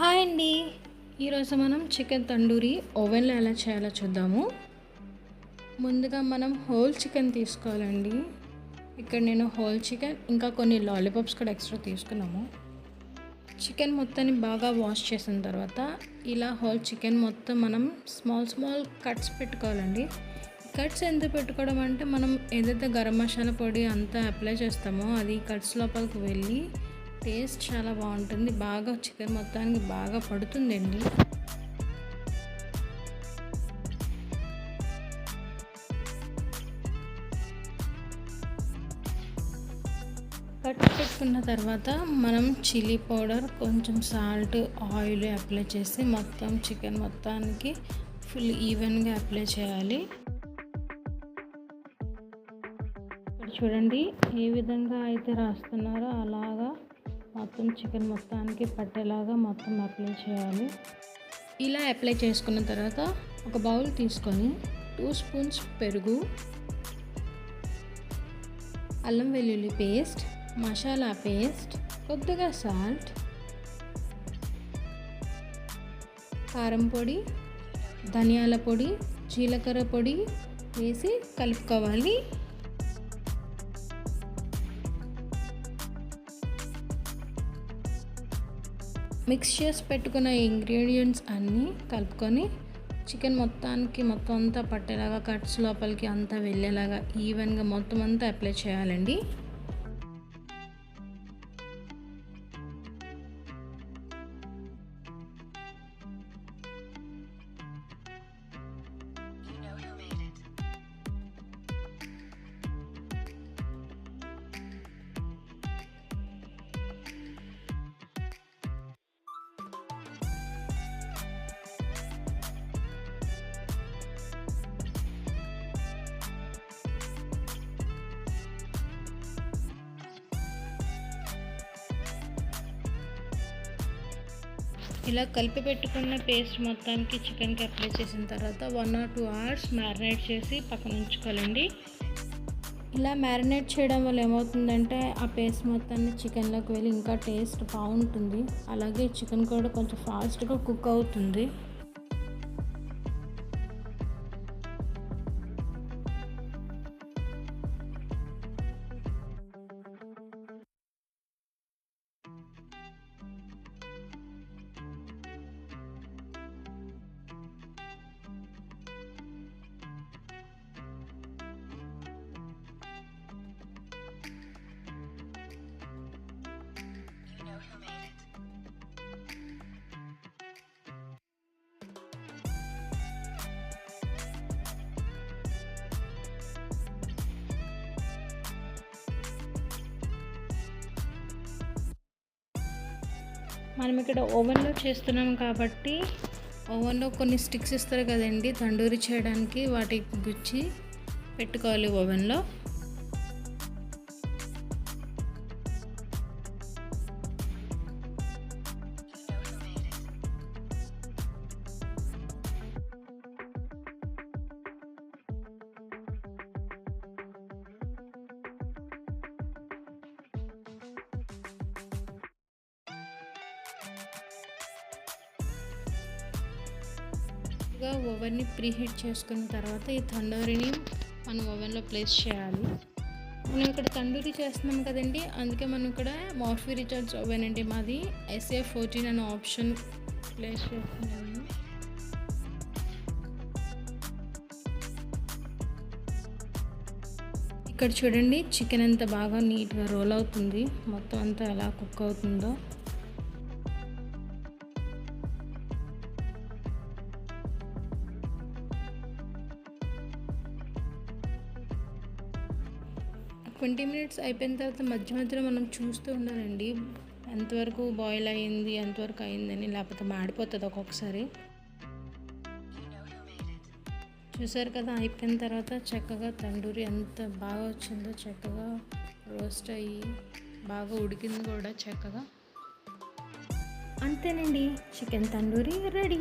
Hi అండి. ఈరోజు మనం చికెన్ తండూరి ఓవెన్లో ఎలా చేయాలో చూద్దాము. ముందుగా మనం హోల్ చికెన్ తీసుకోవాలండి. ఇక్కడ నేను హోల్ చికెన్ ఇంకా కొన్ని లాలీపాప్స్ కూడా ఎక్స్ట్రా తీసుకున్నాము. చికెన్ మొత్తాన్ని బాగా వాష్ చేసిన తర్వాత ఇలా హోల్ చికెన్ మొత్తం మనం స్మాల్ స్మాల్ కట్స్ పెట్టుకోవాలండి. కట్స్ ఎందుకు పెట్టుకోవడం అంటే మనం ఏదైతే గరం మసాలా పొడి అంతా అప్లై చేస్తామో అది కట్స్ లోపలికి వెళ్ళి టేస్ట్ చాలా బాగుంటుంది. బాగా చికెన్ మొత్తానికి బాగా పడుతుందండి. కట్ పెట్టుకున్న తర్వాత మనం చిల్లీ పౌడర్ కొంచెం సాల్ట్ ఆయిల్ అప్లై చేసి మొత్తం చికెన్ మొత్తానికి ఫుల్ ఈవెన్గా అప్లై చేయాలి. చూడండి ఏ విధంగా అయితే రాస్తున్నారో అలాగా మొత్తం చికెన్ మొత్తానికి పట్టేలాగా మొత్తం అప్లై చేయాలి. ఇలా అప్లై చేసుకున్న తర్వాత ఒక బౌల్ తీసుకొని టూ స్పూన్స్ పెరుగు అల్లం వెల్లుల్లి పేస్ట్ మసాలా పేస్ట్ కొద్దిగా సాల్ట్ కారం పొడి ధనియాల పొడి జీలకర్ర పొడి వేసి కలుపుకోవాలి. మిక్స్ చేసి పెట్టుకున్న ఇంగ్రీడియంట్స్ అన్నీ కలుపుకొని చికెన్ మొత్తానికి మొత్తం అంతా పట్టేలాగా కట్స్ లోపలికి అంతా వెళ్ళేలాగా ఈవెన్గా మొత్తం అంతా అప్లై చేయాలండి. ఇలా కలిపి పెట్టుకున్న పేస్ట్ మొత్తానికి చికెన్కి అప్లై చేసిన తర్వాత one or two hours marinate చేసి పక్కన ఉంచుకోవాలండి. ఇలా మ్యారినేట్ చేయడం వల్ల ఏమవుతుందంటే ఆ పేస్ట్ మొత్తాన్ని చికెన్లోకి వెళ్ళి ఇంకా టేస్ట్ బాగుంటుంది. అలాగే చికెన్ కూడా కొంచెం ఫాస్ట్గా కుక్ అవుతుంది. మనం ఇక్కడ ఓవెన్లో చేస్తున్నాం కాబట్టి ఓవెన్లో కొన్ని స్టిక్స్ ఇస్తారు కదండి తండూరి చేయడానికి వాటికి గుచ్చి పెట్టుకోవాలి ఓవెన్లో. ముందుగా ఓవెన్ని ప్రీహీట్ చేసుకున్న తర్వాత ఈ తండూరిని మనం ఓవెన్లో ప్లేస్ చేయాలి. మనం ఇక్కడ తండూరి చేస్తున్నాం కదండి అందుకే మనం ఇక్కడ మార్ఫీ రిచార్జ్ ఓవెన్ అండి మాది. ఎస్ఏ ఫోర్టీన్ అనే ఆప్షన్ ప్లేస్ చేస్తున్నాము. ఇక్కడ చూడండి చికెన్ ఎంత బాగా నీట్గా రోల్ అవుతుంది మొత్తం అంతా ఎలా కుక్ అవుతుందో. ట్వంటీ మినిట్స్ అయిపోయిన తర్వాత మధ్య మధ్యలో మనం చూస్తూ ఉండాలండి. ఎంతవరకు బాయిల్ అయ్యింది ఎంతవరకు అయిందని లేకపోతే మాడిపోతుంది ఒక్కొక్కసారి? చూసారు కదా అయిపోయిన తర్వాత చక్కగా తండూరి ఎంత బాగా వచ్చిందో చక్కగా రోస్ట్ అయ్యి బాగా ఉడికింది కూడా చక్కగా. అంతేనండి చికెన్ తండూరి రెడీ.